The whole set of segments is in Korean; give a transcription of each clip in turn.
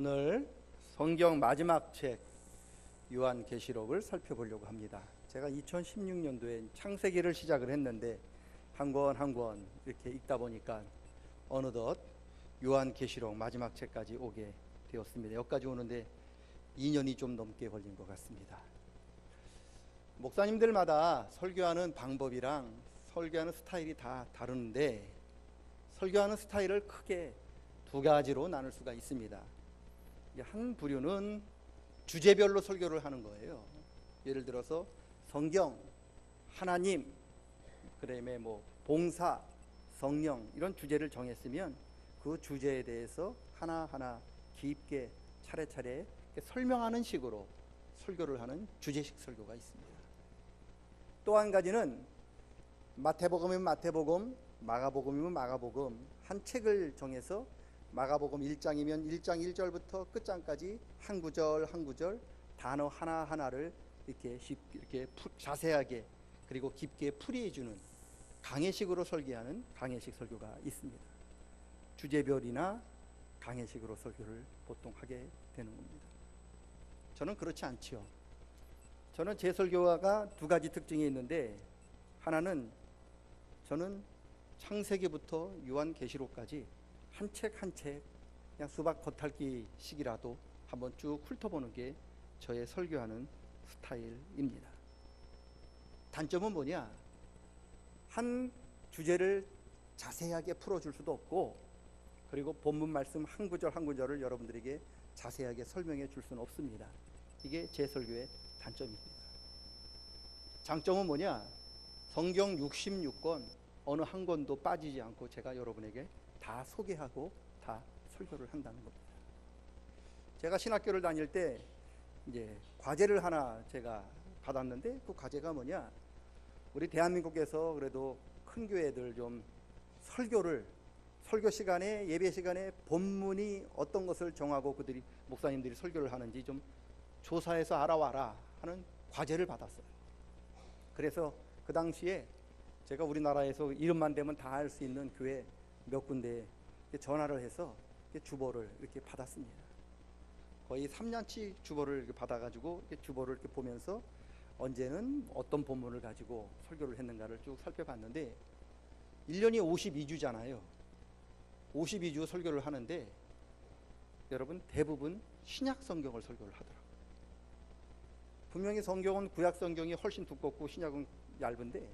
오늘 성경 마지막 책 요한계시록을 살펴보려고 합니다. 제가 2016년도에 창세기를 시작을 했는데 한 권 한 권 이렇게 읽다 보니까 어느덧 요한계시록 마지막 책까지 오게 되었습니다. 여기까지 오는데 2년이 좀 넘게 걸린 것 같습니다. 목사님들마다 설교하는 방법이랑 설교하는 스타일이 다 다른데 설교하는 스타일을 크게 두 가지로 나눌 수가 있습니다. 한 부류는 주제별로 설교를 하는 거예요. 예를 들어서 성경, 하나님, 그다음에 뭐 봉사, 성령 이런 주제를 정했으면 그 주제에 대해서 하나하나 깊게 차례차례 설명하는 식으로 설교를 하는 주제식 설교가 있습니다. 또 한 가지는 마태복음이면 마태복음, 마가복음이면 마가복음 한 책을 정해서 마가복음 1장이면 1장 1절부터 끝장까지 한 구절 한 구절 단어 하나 하나를 이렇게 쉽 이렇게 푸- 자세하게 그리고 깊게 풀이해 주는 강해식으로 설계하는 강해식 설교가 있습니다. 주제별이나 강해식으로 설교를 보통 하게 되는 겁니다. 저는 그렇지 않지요. 저는 제 설교가 두 가지 특징이 있는데 하나는 저는 창세기부터 요한계시록까지 한 책 한 책 그냥 수박 겉핥기식이라도 한번 쭉 훑어보는 게 저의 설교하는 스타일입니다. 단점은 뭐냐? 한 주제를 자세하게 풀어줄 수도 없고 그리고 본문 말씀 한 구절 한 구절을 여러분들에게 자세하게 설명해 줄 수는 없습니다. 이게 제 설교의 단점입니다. 장점은 뭐냐? 성경 66권 어느 한 권도 빠지지 않고 제가 여러분에게 다 소개하고 다 설교를 한다는 겁니다. 제가 신학교를 다닐 때 이제 과제를 하나 제가 받았는데 그 과제가 뭐냐? 우리 대한민국에서 그래도 큰 교회들 좀 설교를 설교 시간에 예배 시간에 본문이 어떤 것을 정하고 그들이 목사님들이 설교를 하는지 좀 조사해서 알아와라 하는 과제를 받았어요. 그래서 그 당시에 제가 우리나라에서 이름만 대면 다 알 수 있는 교회 몇 군데 전화를 해서 주보를 이렇게 받았습니다. 거의 3년치 주보를 이렇게 받아가지고 주보를 이렇게 보면서 언제는 어떤 본문을 가지고 설교를 했는가를 쭉 살펴봤는데 1년이 52주잖아요. 52주 설교를 하는데 여러분 대부분 신약 성경을 설교를 하더라고요. 분명히 성경은 구약 성경이 훨씬 두껍고 신약은 얇은데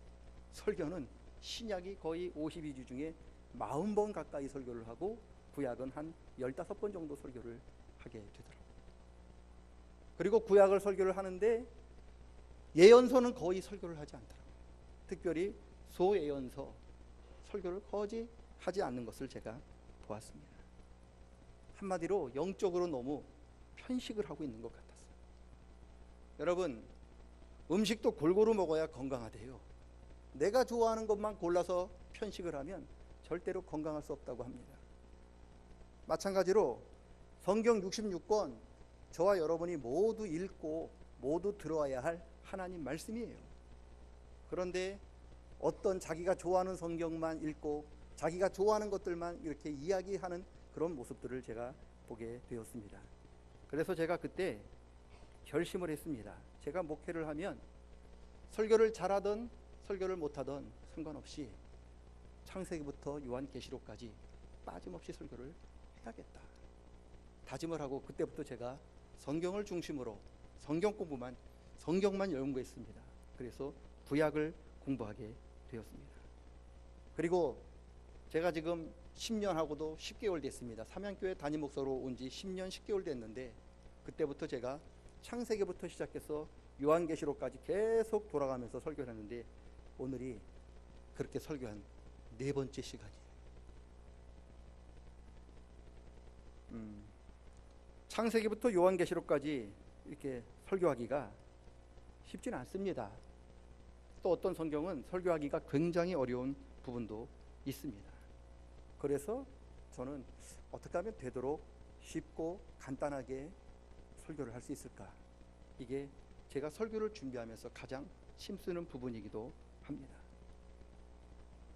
설교는 신약이 거의 52주 중에 40번 가까이 설교를 하고 구약은 한 15번 정도 설교를 하게 되더라고요. 그리고 구약을 설교를 하는데 예언서는 거의 설교를 하지 않더라고요. 특별히 소예언서 설교를 거의 하지 않는 것을 제가 보았습니다. 한마디로 영적으로 너무 편식을 하고 있는 것 같았어요. 여러분, 음식도 골고루 먹어야 건강하대요. 내가 좋아하는 것만 골라서 편식을 하면 절대로 건강할 수 없다고 합니다. 마찬가지로 성경 66권 저와 여러분이 모두 읽고 모두 들어와야 할 하나님 말씀이에요. 그런데 어떤 자기가 좋아하는 성경만 읽고 자기가 좋아하는 것들만 이렇게 이야기하는 그런 모습들을 제가 보게 되었습니다. 그래서 제가 그때 결심을 했습니다. 제가 목회를 하면 설교를 잘하던 설교를 못하던 상관없이 창세기부터 요한계시록까지 빠짐없이 설교를 해야겠다. 다짐을 하고 그때부터 제가 성경을 중심으로 성경 공부만 성경만 연구했습니다. 그래서 구약을 공부하게 되었습니다. 그리고 제가 지금 10년 하고도 10개월 됐습니다. 삼양교회 담임 목사로 온 지 10년 10개월 됐는데 그때부터 제가 창세기부터 시작해서 요한계시록까지 계속 돌아가면서 설교를 했는데 오늘이 그렇게 설교한 네 번째 시간이에요. 음, 창세기부터 요한계시록까지 이렇게 설교하기가 쉽지는 않습니다. 또 어떤 성경은 설교하기가 굉장히 어려운 부분도 있습니다. 그래서 저는 어떻게 하면 되도록 쉽고 간단하게 설교를 할 수 있을까? 이게 제가 설교를 준비하면서 가장 힘쓰는 부분이기도 합니다.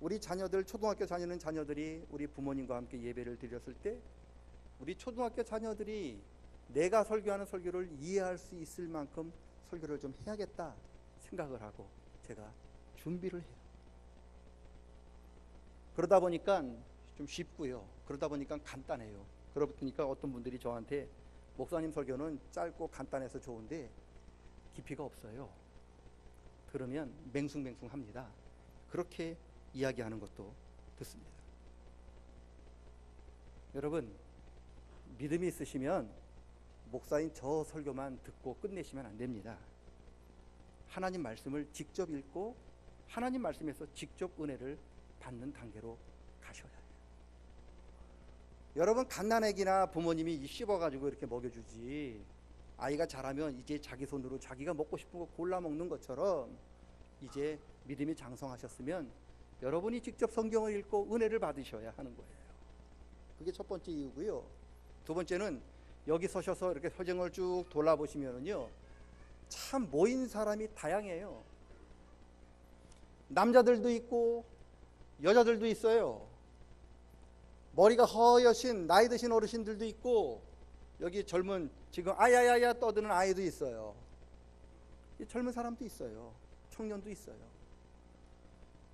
우리 자녀들 초등학교 다니는 자녀들이 우리 부모님과 함께 예배를 드렸을 때 우리 초등학교 자녀들이 내가 설교하는 설교를 이해할 수 있을 만큼 설교를 좀 해야겠다 생각을 하고 제가 준비를 해요. 그러다 보니까 좀 쉽고요. 그러다 보니까 간단해요. 그러다 보니까 어떤 분들이 저한테 목사님 설교는 짧고 간단해서 좋은데 깊이가 없어요. 들으면 맹숭맹숭합니다. 그렇게 이야기하는 것도 듣습니다. 여러분 믿음이 있으시면 목사인 저 설교만 듣고 끝내시면 안 됩니다. 하나님 말씀을 직접 읽고 하나님 말씀에서 직접 은혜를 받는 단계로 가셔야 해요. 여러분 갓난애기나 부모님이 씹어가지고 이렇게 먹여주지 아이가 자라면 이제 자기 손으로 자기가 먹고 싶은 거 골라 먹는 것처럼 이제 믿음이 장성하셨으면 여러분이 직접 성경을 읽고 은혜를 받으셔야 하는 거예요. 그게 첫 번째 이유고요. 두 번째는 여기 서셔서 이렇게 서정을 쭉 돌아보시면은요. 참 모인 사람이 다양해요. 남자들도 있고 여자들도 있어요. 머리가 허여신 나이 드신 어르신들도 있고 여기 젊은 지금 아야야야 떠드는 아이도 있어요. 이 젊은 사람도 있어요. 청년도 있어요.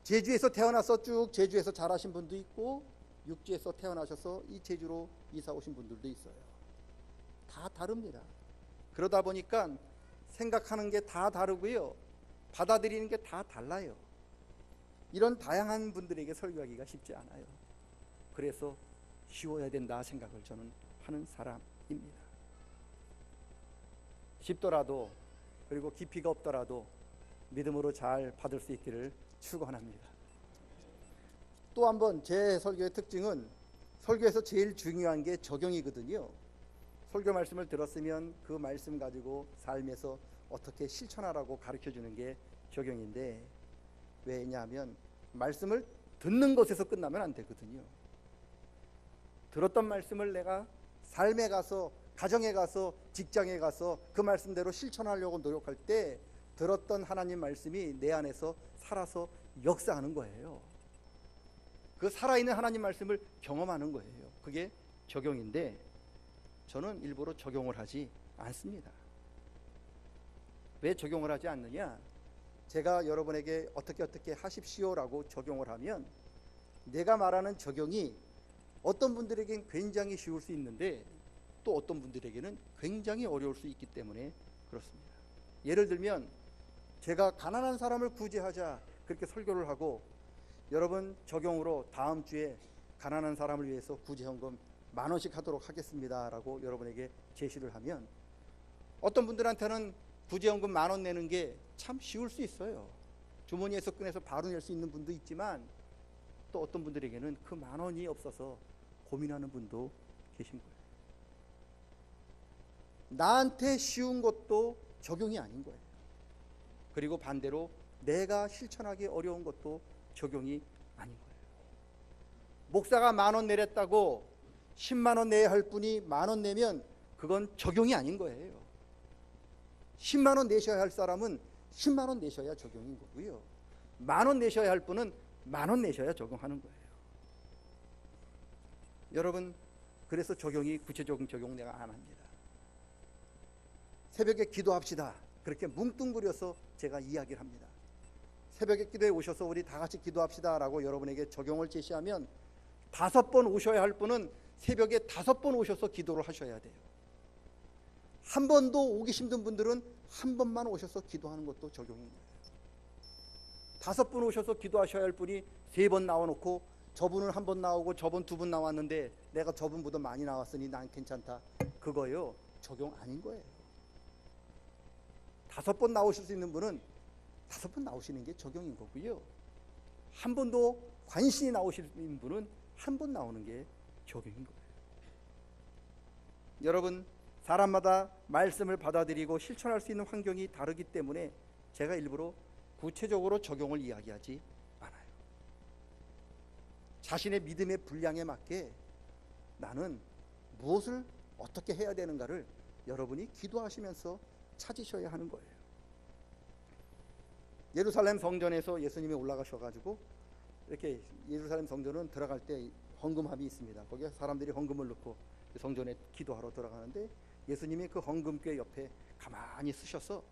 제주에서 태어나서 쭉 제주에서 자라신 분도 있고 육지에서 태어나셔서 이 제주로 이사 오신 분들도 있어요. 다 다릅니다. 그러다 보니까 생각하는 게 다 다르고요. 받아들이는 게 다 달라요. 이런 다양한 분들에게 설교하기가 쉽지 않아요. 그래서 쉬워야 된다 생각을 저는 하는 사람입니다. 쉽더라도 그리고 깊이가 없더라도 믿음으로 잘 받을 수 있기를 축원합니다. 또 한 번 제 설교의 특징은 설교에서 제일 중요한 게 적용이거든요. 설교 말씀을 들었으면 그 말씀 가지고 삶에서 어떻게 실천하라고 가르쳐 주는 게 적용인데 왜냐하면 말씀을 듣는 것에서 끝나면 안 되거든요. 들었던 말씀을 내가 삶에 가서 가정에 가서 직장에 가서 그 말씀대로 실천하려고 노력할 때 들었던 하나님 말씀이 내 안에서 살아서 역사하는 거예요. 그 살아있는 하나님 말씀을 경험하는 거예요. 그게 적용인데 저는 일부러 적용을 하지 않습니다. 왜 적용을 하지 않느냐? 제가 여러분에게 어떻게 어떻게 하십시오라고 적용을 하면 내가 말하는 적용이 어떤 분들에겐 굉장히 쉬울 수 있는데 또 어떤 분들에게는 굉장히 어려울 수 있기 때문에 그렇습니다. 예를 들면 제가 가난한 사람을 구제하자 그렇게 설교를 하고 여러분 적용으로 다음 주에 가난한 사람을 위해서 구제헌금 만 원씩 하도록 하겠습니다라고 여러분에게 제시를 하면 어떤 분들한테는 구제연금 만 원 내는 게 참 쉬울 수 있어요. 주머니에서 꺼내서 바로 낼 수 있는 분도 있지만 또 어떤 분들에게는 그 만 원이 없어서 고민하는 분도 계신 거예요. 나한테 쉬운 것도 적용이 아닌 거예요. 그리고 반대로 내가 실천하기 어려운 것도 적용이 아닌 거예요. 목사가 만 원 내렸다고 10만 원 내야 할 분이 만 원 내면 그건 적용이 아닌 거예요. 10만 원 내셔야 할 사람은 10만 원 내셔야 적용인 거고요. 만 원 내셔야 할 분은 만 원 내셔야 적용하는 거예요. 여러분 그래서 적용이 구체적인 적용 내가 안 합니다. 새벽에 기도합시다. 그렇게 뭉뚱그려서 제가 이야기를 합니다. 새벽에 기도에 오셔서 우리 다 같이 기도합시다라고 여러분에게 적용을 제시하면 다섯 번 오셔야 할 분은 새벽에 다섯 번 오셔서 기도를 하셔야 돼요. 한 번도 오기 힘든 분들은 한 번만 오셔서 기도하는 것도 거예요. 다섯 분 오셔서 기도하셔야 할 분이 세 번 나와놓고 저분은 한 번 나오고 저분 두 분 나왔는데 내가 저분보다 많이 나왔으니 난 괜찮다. 그거요 적용 아닌 거예요. 다섯 번 나오실 수 있는 분은 다섯 번 나오시는 게 적용인 거고요. 한 번도 관심이 나오시는 분은 한 번 나오는 게 적용인 거예요. 여러분 사람마다 말씀을 받아들이고 실천할 수 있는 환경이 다르기 때문에 제가 일부러 구체적으로 적용을 이야기하지 않아요. 자신의 믿음의 분량에 맞게 나는 무엇을 어떻게 해야 되는가를 여러분이 기도하시면서 찾으셔야 하는 거예요. 예루살렘 성전에서 예수님이 올라가셔 가지고 이렇게 예루살렘 성전은 들어갈 때 헌금함이 있습니다. 거기에 사람들이 헌금을 넣고 성전에 기도하러 들어가는데 예수님이 그 헌금궤 옆에 가만히 쓰셔서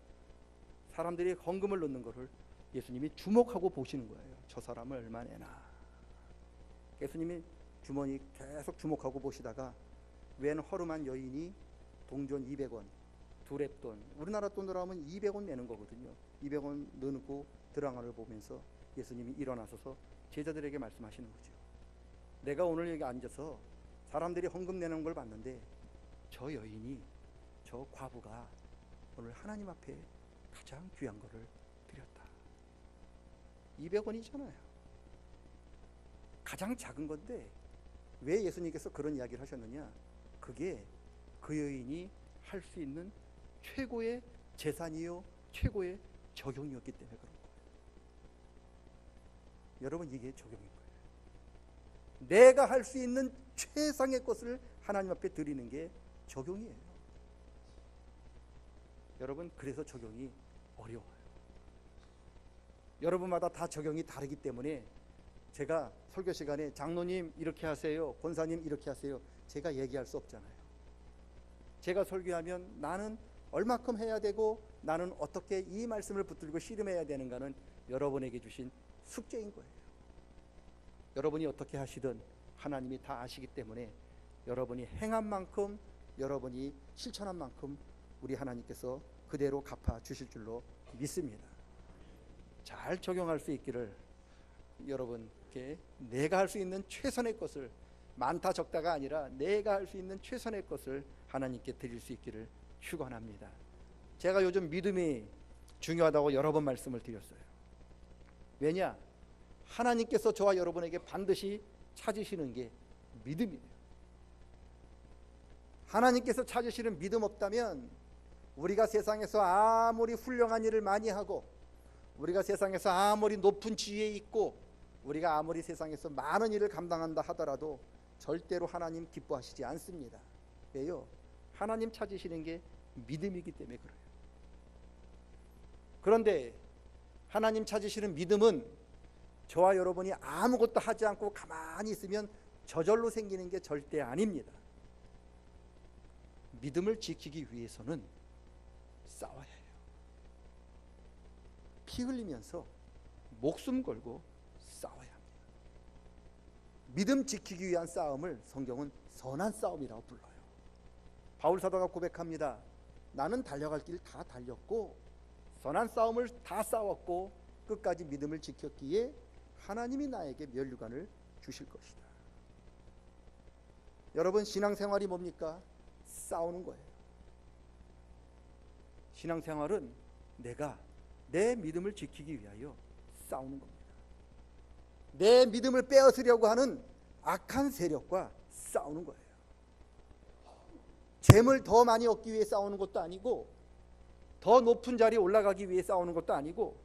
사람들이 헌금을 넣는 것을 예수님이 주목하고 보시는 거예요. 저 사람을 얼마 내나. 예수님이 주머니 계속 주목하고 보시다가 웬 허름한 여인이 동전 200원, 두랩돈, 우리나라 돈으로 하면 200원 내는 거거든요. 200원 넣고 드랑화를 보면서 예수님이 일어나서서 제자들에게 말씀하시는 거죠. 내가 오늘 여기 앉아서 사람들이 헌금 내는 걸 봤는데 저 여인이 저 과부가 오늘 하나님 앞에 가장 귀한 거를 드렸다. 200원이잖아요. 가장 작은 건데 왜 예수님께서 그런 이야기를 하셨느냐? 그게 그 여인이 할 수 있는 최고의 재산이요, 최고의 적용이었기 때문에 그런 거예요. 여러분 이게 적용인 거예요. 내가 할 수 있는 최상의 것을 하나님 앞에 드리는 게 적용이에요. 여러분 그래서 적용이 어려워요. 여러분마다 다 적용이 다르기 때문에 제가 설교 시간에 장로님 이렇게 하세요, 권사님 이렇게 하세요. 제가 얘기할 수 없잖아요. 제가 설교하면 나는 얼마큼 해야 되고 나는 어떻게 이 말씀을 붙들고 씨름해야 되는가는 여러분에게 주신 숙제인 거예요. 여러분이 어떻게 하시든 하나님이 다 아시기 때문에 여러분이 행한 만큼 여러분이 실천한 만큼 우리 하나님께서 그대로 갚아 주실 줄로 믿습니다. 잘 적용할 수 있기를 여러분께 내가 할 수 있는 최선의 것을 많다 적다가 아니라 내가 할 수 있는 최선의 것을 하나님께 드릴 수 있기를 축원합니다. 제가 요즘 믿음이 중요하다고 여러 번 말씀을 드렸어요. 왜냐? 하나님께서 저와 여러분에게 반드시 찾으시는 게 믿음이에요. 하나님께서 찾으시는 믿음 없다면 우리가 세상에서 아무리 훌륭한 일을 많이 하고 우리가 세상에서 아무리 높은 지위에 있고 우리가 아무리 세상에서 많은 일을 감당한다 하더라도 절대로 하나님 기뻐하시지 않습니다. 왜요? 하나님 찾으시는 게 믿음이기 때문에 그래요. 그런데 하나님 찾으시는 믿음은 저와 여러분이 아무것도 하지 않고 가만히 있으면 저절로 생기는 게 절대 아닙니다. 믿음을 지키기 위해서는 싸워야 해요. 피 흘리면서 목숨 걸고 싸워야 합니다. 믿음 지키기 위한 싸움을 성경은 선한 싸움이라고 불러요. 바울 사도가 고백합니다. 나는 달려갈 길 다 달렸고 선한 싸움을 다 싸웠고 끝까지 믿음을 지켰기에 하나님이 나에게 면류관을 주실 것이다. 여러분 신앙생활이 뭡니까? 싸우는 거예요. 신앙생활은 내가 내 믿음을 지키기 위하여 싸우는 겁니다. 내 믿음을 빼앗으려고 하는 악한 세력과 싸우는 거예요. 재물 더 많이 얻기 위해 싸우는 것도 아니고 더 높은 자리에 올라가기 위해 싸우는 것도 아니고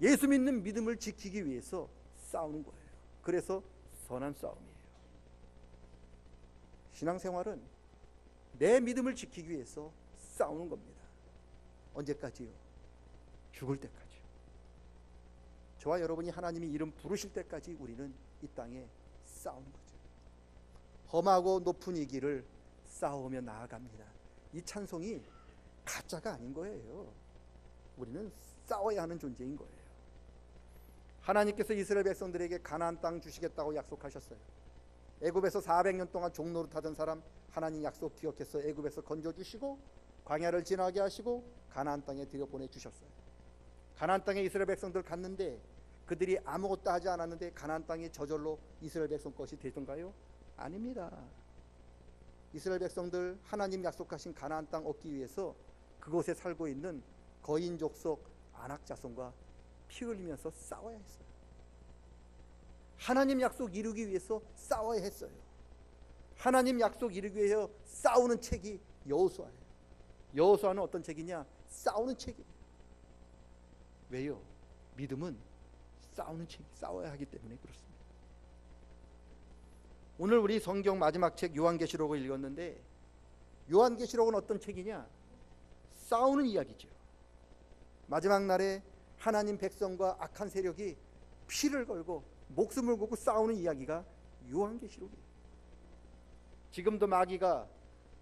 예수 믿는 믿음을 지키기 위해서 싸우는 거예요. 그래서 선한 싸움이에요. 신앙생활은 내 믿음을 지키기 위해서 싸우는 겁니다. 언제까지요? 죽을 때까지요. 저와 여러분이 하나님이 이름 부르실 때까지 우리는 이 땅에 싸우는 거죠. 험하고 높은 이 길을 싸우며 나아갑니다. 이 찬송이 가짜가 아닌 거예요. 우리는 싸워야 하는 존재인 거예요. 하나님께서 이스라엘 백성들에게 가나안 땅 주시겠다고 약속하셨어요. 애굽에서 400년 동안 종노릇 하던 사람 하나님 약속 기억해서 애굽에서 건져 주시고 광야를 지나게 하시고 가나안 땅에 들여 보내 주셨어요. 가나안 땅에 이스라엘 백성들 갔는데 그들이 아무것도 하지 않았는데 가나안 땅이 저절로 이스라엘 백성 것이 되던가요? 아닙니다. 이스라엘 백성들 하나님 약속하신 가나안 땅 얻기 위해서 그곳에 살고 있는 거인 족 속 안악 자손과 피 흘리면서 싸워야 했어요. 하나님 약속 이루기 위해서 싸워야 했어요. 하나님 약속 이루기 위해서 싸우는 책이 여호수아예요. 여호수아는 어떤 책이냐? 싸우는 책이에요. 왜요? 믿음은 싸우는 책, 싸워야 하기 때문에 그렇습니다. 오늘 우리 성경 마지막 책 요한계시록을 읽었는데 요한계시록은 어떤 책이냐? 싸우는 이야기죠. 마지막 날에 하나님 백성과 악한 세력이 피를 걸고 목숨을 걸고 싸우는 이야기가 요한계시록이에요. 지금도 마귀가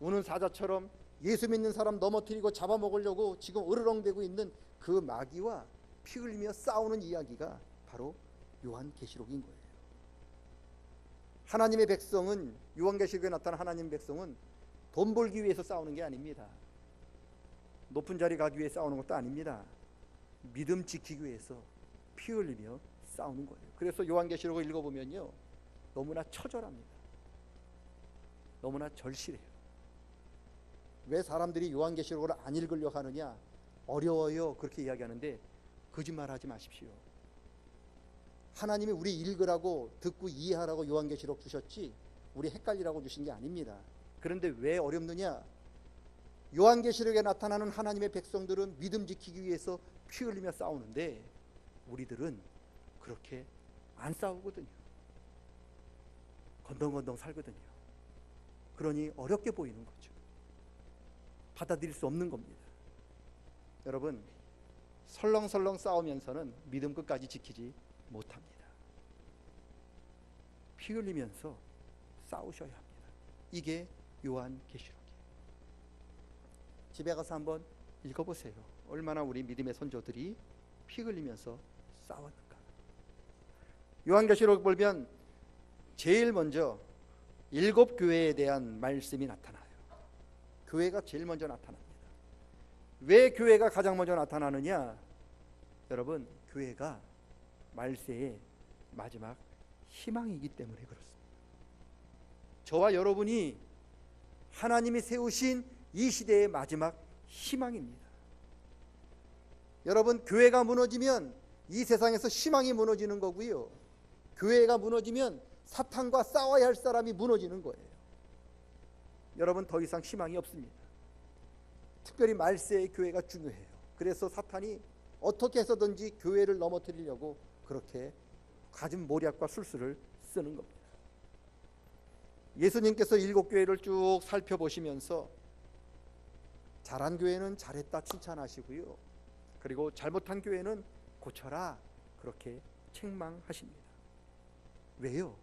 우는 사자처럼 예수 믿는 사람 넘어뜨리고 잡아먹으려고 지금 으르렁대고 있는 그 마귀와 피 흘리며 싸우는 이야기가 바로 요한계시록인 거예요. 하나님의 백성은 요한계시록에 나타난 하나님의 백성은 돈 벌기 위해서 싸우는 게 아닙니다. 높은 자리 가기 위해 싸우는 것도 아닙니다. 믿음 지키기 위해서 피 흘리며 싸우는 거예요. 그래서 요한계시록을 읽어보면요. 너무나 처절합니다. 너무나 절실해요. 왜 사람들이 요한계시록을 안 읽으려 하느냐? 어려워요. 그렇게 이야기하는데 거짓말하지 마십시오. 하나님이 우리 읽으라고 듣고 이해하라고 요한계시록 주셨지 우리 헷갈리라고 주신 게 아닙니다. 그런데 왜 어렵느냐? 요한계시록에 나타나는 하나님의 백성들은 믿음 지키기 위해서 피 흘리며 싸우는데 우리들은 그렇게 안 싸우거든요. 건덩건덩 살거든요. 그러니 어렵게 보이는 거죠. 받아들일 수 없는 겁니다. 여러분, 설렁설렁 싸우면서는 믿음 끝까지 지키지 못합니다. 피 흘리면서 싸우셔야 합니다. 이게 요한 계시록이에요. 집에 가서 한번 읽어보세요. 얼마나 우리 믿음의 선조들이 피 흘리면서 싸웠는가. 요한계시록 보면 제일 먼저 일곱 교회에 대한 말씀이 나타나요. 교회가 제일 먼저 나타납니다. 왜 교회가 가장 먼저 나타나느냐? 여러분, 교회가 말세의 마지막 희망이기 때문에 그렇습니다. 저와 여러분이 하나님이 세우신 이 시대의 마지막 희망입니다. 여러분, 교회가 무너지면 이 세상에서 희망이 무너지는 거고요. 교회가 무너지면 사탄과 싸워야 할 사람이 무너지는 거예요. 여러분, 더 이상 희망이 없습니다. 특별히 말세의 교회가 중요해요. 그래서 사탄이 어떻게 해서든지 교회를 넘어뜨리려고 그렇게 가진 모략과 술수를 쓰는 겁니다. 예수님께서 일곱 교회를 쭉 살펴보시면서 잘한 교회는 잘했다 칭찬하시고요. 그리고 잘못한 교회는 고쳐라 그렇게 책망하십니다. 왜요?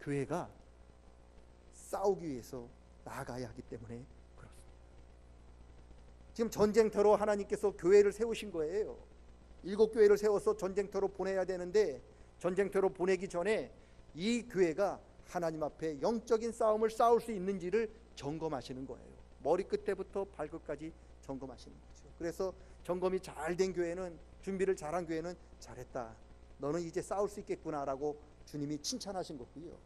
교회가 싸우기 위해서 나아가야 하기 때문에 그렇습니다. 지금 전쟁터로 하나님께서 교회를 세우신 거예요. 일곱 교회를 세워서 전쟁터로 보내야 되는데 전쟁터로 보내기 전에 이 교회가 하나님 앞에 영적인 싸움을 싸울 수 있는지를 점검하시는 거예요. 머리 끝에부터 발끝까지 점검하시는 거죠. 그래서 점검이 잘 된 교회는 준비를 잘한 교회는 잘했다. 너는 이제 싸울 수 있겠구나라고 주님이 칭찬하신 거고요.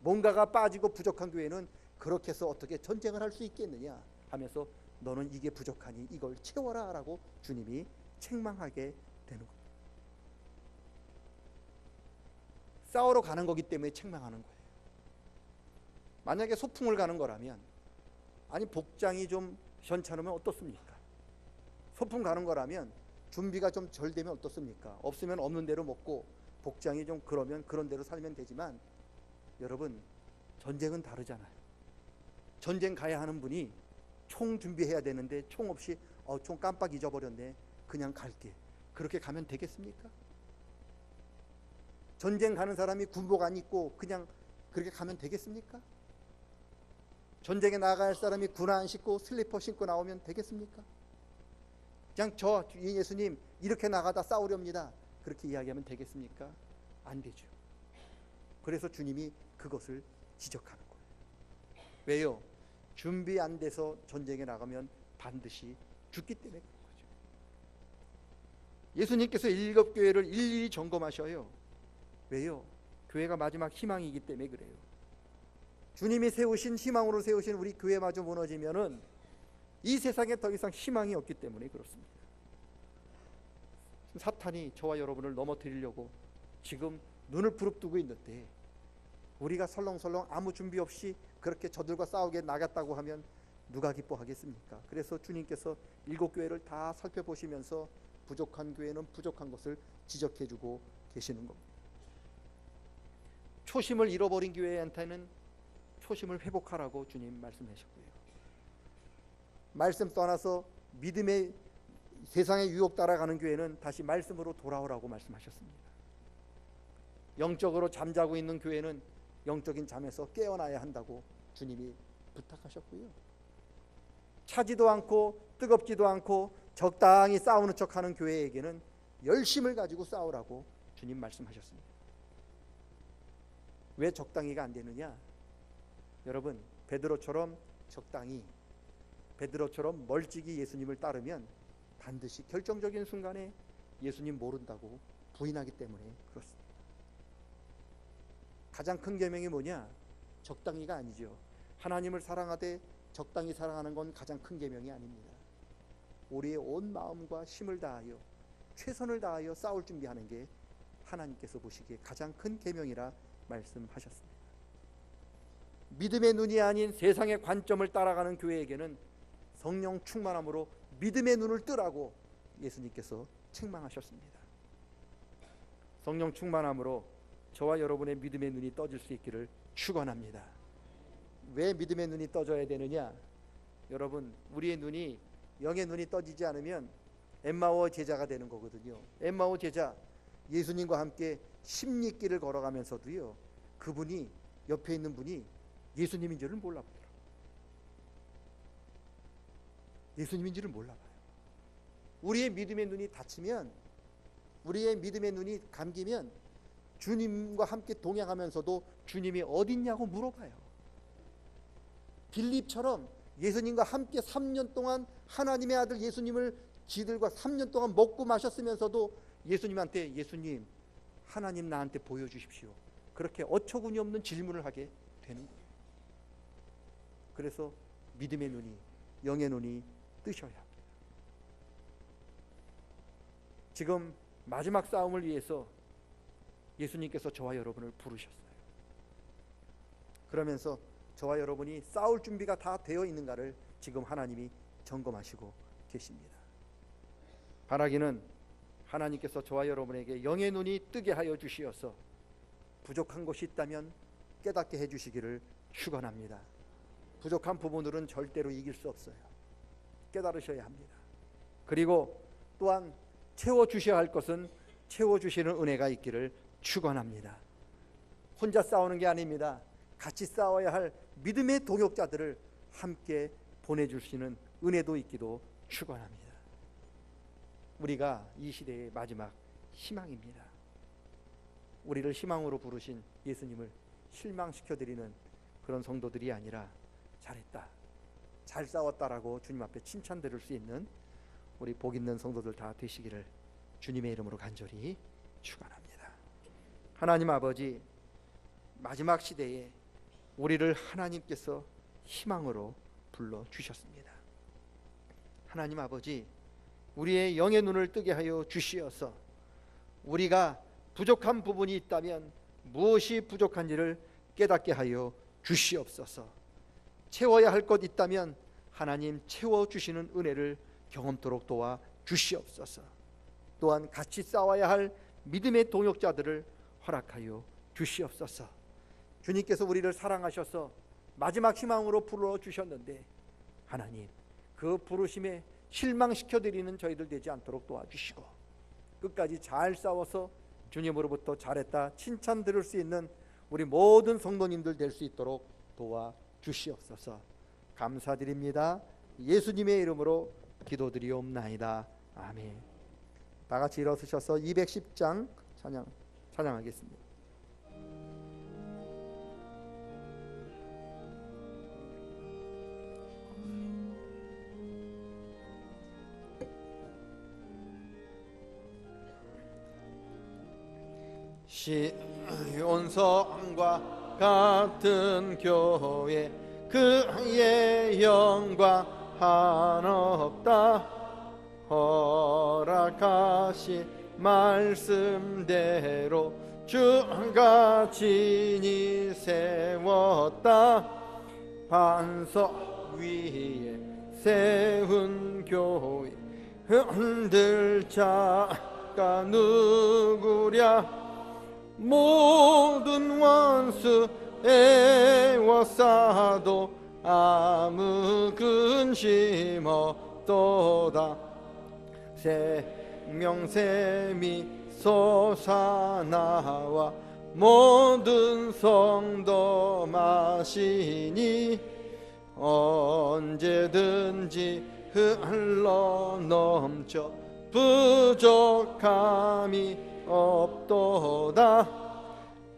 뭔가가 빠지고 부족한 교회는 그렇게 해서 어떻게 전쟁을 할 수 있겠느냐 하면서 너는 이게 부족하니 이걸 채워라라고 주님이 책망하게 되는 겁니다. 싸우러 가는 거기 때문에 책망하는 거예요. 만약에 소풍을 가는 거라면 아니 복장이 좀 현찮으면 어떻습니까? 소풍 가는 거라면 준비가 좀덜 되면 어떻습니까? 없으면 없는 대로 먹고 복장이 좀 그러면 그런 대로 살면 되지만 여러분 전쟁은 다르잖아요. 전쟁 가야 하는 분이 총 준비해야 되는데 총 없이 어, 총 깜빡 잊어버렸네. 그냥 갈게. 그렇게 가면 되겠습니까? 전쟁 가는 사람이 군복 안 입고 그냥 그렇게 가면 되겠습니까? 전쟁에 할 사람이 군안 신고 슬리퍼 신고 나오면 되겠습니까? 그냥 저 예수님 이렇게 나가다 싸우렵니다. 그렇게 이야기하면 되겠습니까? 안 되죠. 그래서 주님이 그것을 지적하는 거예요. 왜요? 준비 안 돼서 전쟁에 나가면 반드시 죽기 때문에. 예수님께서 일곱 교회를 일일이 점검하셔요. 왜요? 교회가 마지막 희망이기 때문에 그래요. 주님이 세우신 희망으로 세우신 우리 교회마저 무너지면은 이 세상에 더 이상 희망이 없기 때문에 그렇습니다. 사탄이 저와 여러분을 넘어뜨리려고 지금 눈을 부릅뜨고 있는데 우리가 설렁설렁 아무 준비 없이 그렇게 저들과 싸우게 나갔다고 하면 누가 기뻐하겠습니까? 그래서 주님께서 일곱 교회를 다 살펴보시면서 부족한 교회는 부족한 것을 지적해 주고 계시는 겁니다. 초심을 잃어버린 교회한테는 초심을 회복하라고 주님 말씀하셨고요. 말씀 떠나서 믿음의 세상의 유혹 따라가는 교회는 다시 말씀으로 돌아오라고 말씀하셨습니다. 영적으로 잠자고 있는 교회는 영적인 잠에서 깨어나야 한다고 주님이 부탁하셨고요. 차지도 않고 뜨겁지도 않고 적당히 싸우는 척하는 교회에게는 열심을 가지고 싸우라고 주님 말씀하셨습니다. 왜 적당히가 안 되느냐? 여러분 베드로처럼 적당히 베드로처럼 멀찍이 예수님을 따르면 반드시 결정적인 순간에 예수님 모른다고 부인하기 때문에 그렇습니다. 가장 큰 계명이 뭐냐? 적당히가 아니죠. 하나님을 사랑하되 적당히 사랑하는 건 가장 큰 계명이 아닙니다. 우리의 온 마음과 힘을 다하여 최선을 다하여 싸울 준비하는 게 하나님께서 보시기에 가장 큰 계명이라 말씀하셨습니다. 믿음의 눈이 아닌 세상의 관점을 따라가는 교회에게는 성령 충만함으로 믿음의 눈을 뜨라고 예수님께서 책망하셨습니다. 성령 충만함으로 저와 여러분의 믿음의 눈이 떠질 수 있기를 축원합니다. 왜 믿음의 눈이 떠져야 되느냐? 여러분, 우리의 눈이 영의 눈이 떠지지 않으면 엠마오 제자가 되는 거거든요. 엠마오 제자 예수님과 함께 십리길을 걸어가면서도요. 그분이 옆에 있는 분이 예수님인 줄을 몰라 보더라고요. 예수님인 줄을 몰라 봐요. 우리의 믿음의 눈이 닫히면 우리의 믿음의 눈이 감기면 주님과 함께 동행하면서도 주님이 어딨냐고 물어봐요. 빌립처럼 예수님과 함께 3년 동안 하나님의 아들 예수님을 지들과 3년 동안 먹고 마셨으면서도 예수님한테 예수님 하나님 나한테 보여주십시오. 그렇게 어처구니 없는 질문을 하게 되는 거예요. 그래서 믿음의 눈이 영의 눈이 뜨셔야 합니다. 지금 마지막 싸움을 위해서 예수님께서 저와 여러분을 부르셨어요. 그러면서 저와 여러분이 싸울 준비가 다 되어 있는가를 지금 하나님이 점검하시고 계십니다. 바라기는 하나님께서 저와 여러분에게 영의 눈이 뜨게 하여 주시어서 부족한 것이 있다면 깨닫게 해 주시기를 축원합니다. 부족한 부분들은 절대로 이길 수 없어요. 깨달으셔야 합니다. 그리고 또한 채워 주셔야 할 것은 채워 주시는 은혜가 있기를 축원합니다. 혼자 싸우는 게 아닙니다. 같이 싸워야 할 믿음의 동역자들을 함께 보내 주시는 은혜도 있기도 축원합니다. 우리가 이 시대의 마지막 희망입니다. 우리를 희망으로 부르신 예수님을 실망시켜 드리는 그런 성도들이 아니라 잘했다, 잘 싸웠다라고 주님 앞에 칭찬 들을 수 있는 우리 복 있는 성도들 다 되시기를 주님의 이름으로 간절히 축원합니다. 하나님 아버지 마지막 시대에 우리를 하나님께서 희망으로 불러 주셨습니다. 하나님 아버지 우리의 영의 눈을 뜨게 하여 주시어서 우리가 부족한 부분이 있다면 무엇이 부족한지를 깨닫게 하여 주시옵소서. 채워야 할 것 있다면 하나님 채워 주시는 은혜를 경험토록 도와 주시옵소서. 또한 같이 싸워야 할 믿음의 동역자들을 허락하여 주시옵소서. 주님께서 우리를 사랑하셔서 마지막 희망으로 불러 주셨는데 하나님 그 부르심에 실망시켜 드리는 저희들 되지 않도록 도와주시고 끝까지 잘 싸워서 주님으로부터 잘했다 칭찬 들을 수 있는 우리 모든 성도님들 될 수 있도록 도와 주시옵소서. 감사드립니다. 예수님의 이름으로 기도드리옵나이다. 아멘. 다 같이 일어서셔서 210장 찬양 찬양하겠습니다. 시온성과 같은 교회 그의 영광 한없다. 허락하시 말씀대로 주가 진이 세웠다. 반석 위에 세운 교회 흔들 자가 누구랴 모든 원수 애워싸도 아무 근심 없도다. 생명샘이 솟아나와 모든 성도 마시니 언제든지 흘러 넘쳐 부족함이 없도다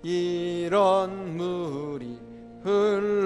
이런 물이 흘러